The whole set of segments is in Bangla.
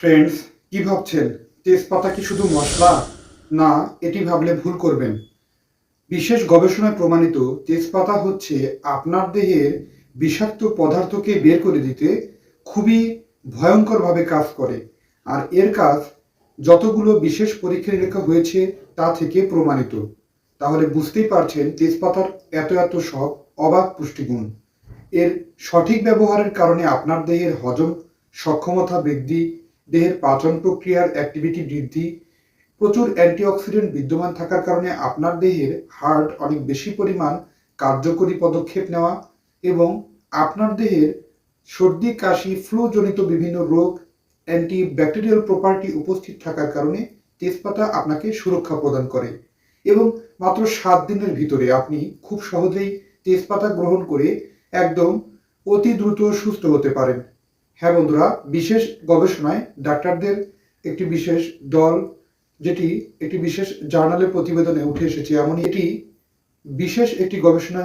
ফ্রেন্ডস কি ভাবছেন? তেজপাতা কি শুধু মশলা? না, এটি ভাবলে ভুল করবেন। বিশেষ গবেষণায় প্রমাণিত, তেজপাতা হচ্ছে আপনার দেহের বিষাক্ত পদার্থকে বের করে দিতে খুবই ভয়ঙ্করভাবে কাজ করে। আর এর কাজ যতগুলো বিশেষ পরীক্ষা নিরীক্ষা হয়েছে তা থেকে প্রমাণিত। তাহলে বুঝতেই পারছেন, তেজপাতার এত এত সব অবাক পুষ্টিগুণ। এর সঠিক ব্যবহারের কারণে আপনার দেহের হজম সক্ষমতা বৃদ্ধি দেহের পাচন প্রক্রিয়ার অ্যাক্টিভিটি বৃদ্ধি, প্রচুর অ্যান্টিঅক্সিডেন্ট বিদ্যমান থাকার কারণে আপনার দেহের হার্ট অনেক বেশি পরিমাণ কার্যকরী পদক্ষেপ নেওয়া এবং আপনার দেহের সর্দি, কাশি ফ্লু জনিত বিভিন্ন রোগ অ্যান্টি ব্যাকটেরিয়াল প্রপার্টি উপস্থিত থাকার কারণে তেজপাতা আপনাকে সুরক্ষা প্রদান করে এবং মাত্র সাত দিনের ভিতরে আপনি খুব সহজেই তেজপাতা গ্রহণ করে একদম অতি দ্রুত সুস্থ হতে পারেন। হ্যাঁ বন্ধুরা, বিশেষ গবেষণায় ডাক্তারদের একটি বিশেষ দল, যেটি একটি বিশেষ জার্নালের প্রতিবেদনে উঠে এসেছে, এমনই এটি বিশেষ একটি গবেষণা,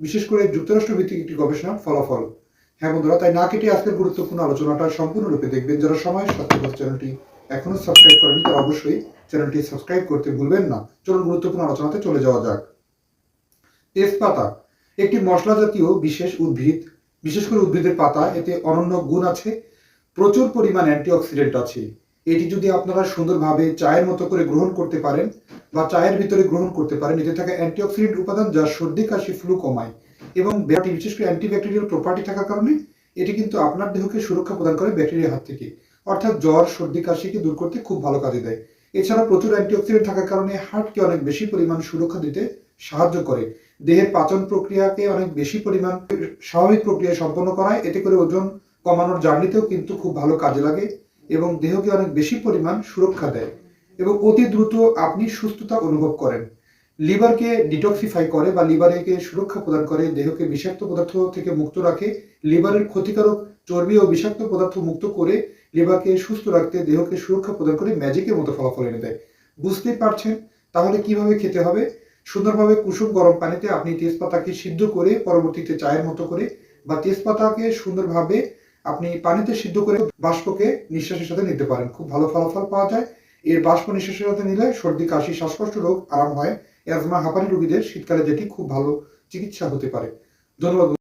বিশেষ করে যুক্তরাষ্ট্র ভিত্তিক একটি গবেষণার ফলাফল। হ্যাঁ বন্ধুরা, তাই না কেটে আজকের গুরুত্বপূর্ণ আলোচনাটা সম্পূর্ণরূপে দেখবেন। যারা সময় স্বাস্থ্যকর চ্যানেলটি এখনও সাবস্ক্রাইব করেনি তারা অবশ্যই চ্যানেলটি সাবস্ক্রাইব করতে ভুলবেন না। চলুন গুরুত্বপূর্ণ আলোচনাতে চলে যাওয়া যাক। তেজপাতা, একটি মশলা জাতীয় বিশেষ উদ্ভিদ বিশেষ করে উদ্ভিদের পাতা এতে অনন্য গুণ আছে, প্রচুর পরিমাণ অ্যান্টিঅক্সিডেন্ট আছে। এটি যদি আপনারা সুন্দরভাবে চায়ের মতো করে গ্রহণ করতে পারেন বা চায়ের ভিতরে গ্রহণ করতে পারেন, এতে থাকা অ্যান্টিঅক্সিডেন্ট উপাদান যা সর্দি, কাশি ফ্লু কমায় এবং বিশেষ করে অ্যান্টিব্যাকটেরিয়াল প্রপার্টি থাকার কারণে এটি কিন্তু আপনার দেহকে সুরক্ষা প্রদান করে ব্যাকটেরিয়ার হাত থেকে। অর্থাৎ জ্বর, সর্দি, কাশিকে দূর করতে খুব ভালো কাজে দেয়। এছাড়া প্রচুর অ্যান্টিঅক্সিডেন্ট থাকার কারণে হার্টকে অনেক বেশি পরিমাণ সুরক্ষা দিতে সাহায্য করে। দেহের পাচন প্রক্রিয়াকে অনেক বেশি পরিমাণ স্বাভাবিক প্রক্রিয়া সম্পন্ন করায়। এতে করে ওজন কমানোর জার্নিতেও কিন্তু খুব ভালো কাজে লাগে এবং দেহকে অনেক বেশি পরিমাণ সুরক্ষা দেয় এবং অতি দ্রুত আপনি সুস্থতা অনুভব করেন। লিভারকে ডিটক্সিফাই করে বা লিভারকে সুরক্ষা প্রদান করে, দেহকে বিষাক্ত পদার্থ থেকে মুক্ত রাখে, লিভারের ক্ষতিকারক চর্বি ও বিষাক্ত পদার্থ মুক্ত করে লিভারকে সুস্থ রাখতে, দেহকে সুরক্ষা প্রদান করে ম্যাজিকের মতো ফলাফল এনে দেয়। বুঝতেই পারছেন? তাহলে কীভাবে খেতে হবে? সুন্দরভাবে কুসুম গরম পানিতে আপনি তেজপাতাকে সিদ্ধ করে পরবর্তীতে চায়ের মতো করে বা তেজপাতাকে সুন্দরভাবে আপনি পানিতে সিদ্ধ করে বাষ্পকে নিঃশ্বাসের সাথে নিতে পারেন। খুব ভালো ফলাফল পাওয়া যায়। এর বাষ্প নিঃশ্বাসের সাথে নিলে সর্দি, কাশি, শ্বাসকষ্ট রোগ আরাম হয়। অ্যাজমা, হাঁপানি রোগীদের শীতকালে যেটি খুব ভালো চিকিৎসা হতে পারে। ধন্যবাদ।